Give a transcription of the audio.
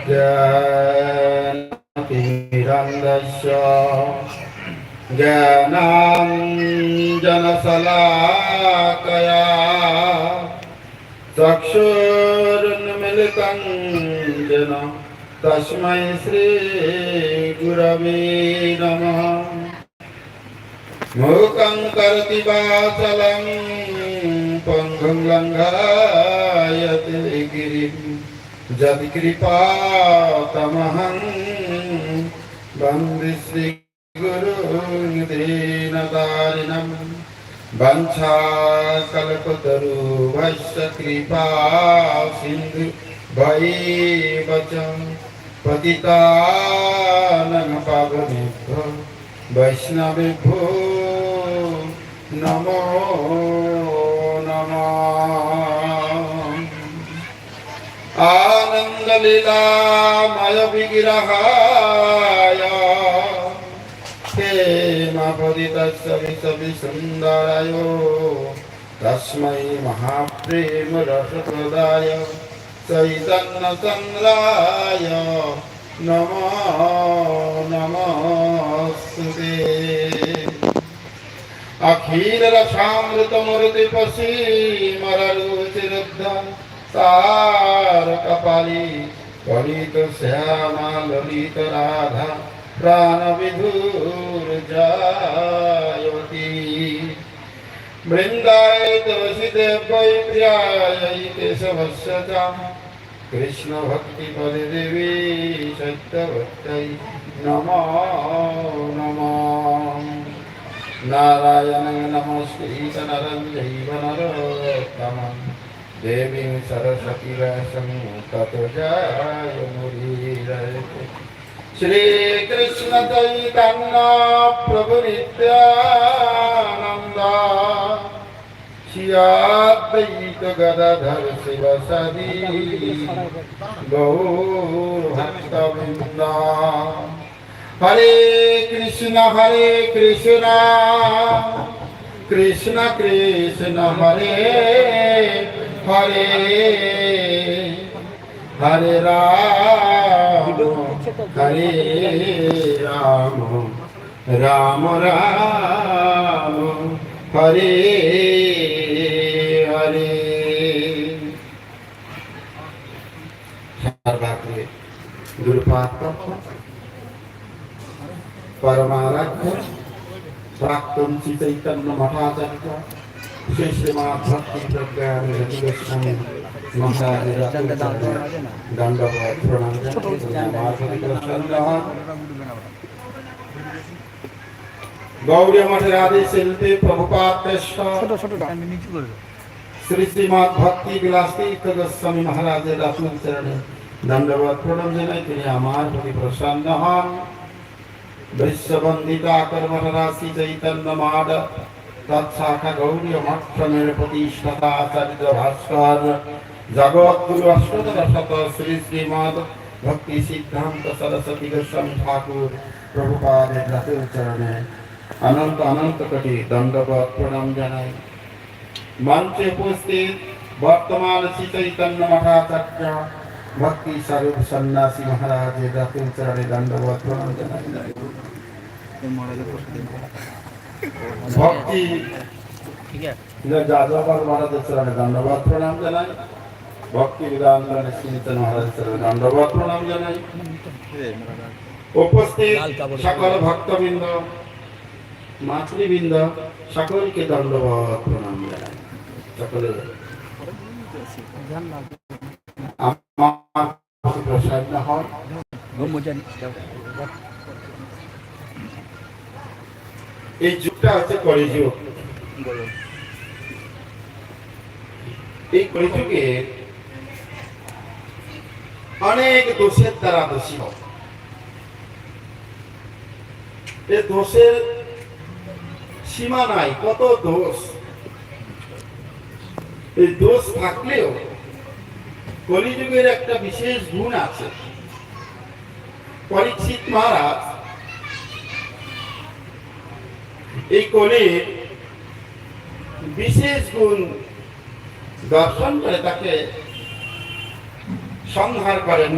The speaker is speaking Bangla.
ज्ञानतिमिरन्दस्य ज्ञानाञ्जनशलाकया चक्षुरुन्मिलितं येन तस्मै श्रीगुरवे नमः मूकं करोति वाचलं पङ्गुं लङ्घायते गिरिं यत्कृपातमहं वन्दे श्रीगुरुं दीनदारिणं वञ्छाकल्पतरुभस्य कृपा सिन्धु वैवचं पतितानं पावनेभ्यो वैष्णवेभ्यो नमो नमः आनन्दलीलामय विग्रहाय हेमपदितस्य विषविसुन्दराय तस्मै महाप्रेम रसप्रदाय चैतन्यचन्द्राय नमो नमस्ते अखिल रसामृतमूर्ति पशीमरुचिरुद्ध तार তার কপালি ললিত শ্যামা, ললিত রাধা, প্রাণবিধুর জায়তি। বৃন্দায় তুলসীদেবৈ প্রিয়ায় কেশবস্য কৃষ্ণ ভক্তি পদে দেবী সত্যভক্তৈ নম নম। নারায়ণ নমস্কৃত নরঞ্জৈব নরোত্তমম देवीं सरस्वतीरसं तत्जायमुरीरयते श्रीकृष्णचैतन्या प्रभुनित्यानन्दा श्रियाद्वैत गदाधर शिव सदी। गौरभक्तवृन्दा। हरे कृष्ण हरे कृष्ण। कृष्ण कृष्ण, हरे हरे हरे राम हरे राम राम राम हरे हरे सर्वाग्रे गुरुपात्र परमाराध्य प्राक्तन श्री चैतन्य मठाचार्य श्री श्रीमद महाराज রাসুল চরণে দণ্ডবত প্রণাম জানাই তিনি আমার তৎশাখা গৌরী মঠ্রমের প্রতিষ্ঠাতা আচার্য ভাস্কর, জগৎগুরু অষ্টদশ শত শ্রী শ্রীমদ ভক্তি সিদ্ধান্ত সরস্বতী গোস্বামী ঠাকুর প্রভুপাদের রাতের চরণে অনন্ত অনন্ত কোটি দণ্ডবত প্রণাম জানাই। মঞ্চে উপস্থিত বর্তমান শ্রী চৈতন্য মঠাচার্য ভক্তি স্বরূপ সন্ন্যাসী মহারাজের রাতের চরণে দণ্ডবত প্রণাম জানাই। ভক্তি। যাদবর মহারাজের চরণে দণ্ডবত প্রণাম জানাই। ভক্তি বিধান শ্রীচন মহারাজের চরণে দণ্ডবত প্রণাম জানাই। উপস্থিত সকল ভক্তবৃন্দ মাতৃবৃন্দ সকলকে দণ্ডবত প্রণাম জানাই। সকলে আমার প্রতি প্রসন্ন হন এই যুগটা হচ্ছে কলিযুগ এই কলিযুগে অনেক দোষের দ্বারা দোষী হয় এই দোষের সীমা নাই, কত দোষ। এই দোষ থাকলেও কলিযুগের একটা বিশেষ গুণ আছে। পরীক্ষিত মহারাজ এই কলির বিশেষ গুণ দর্শন করে তাকে সংহার করেন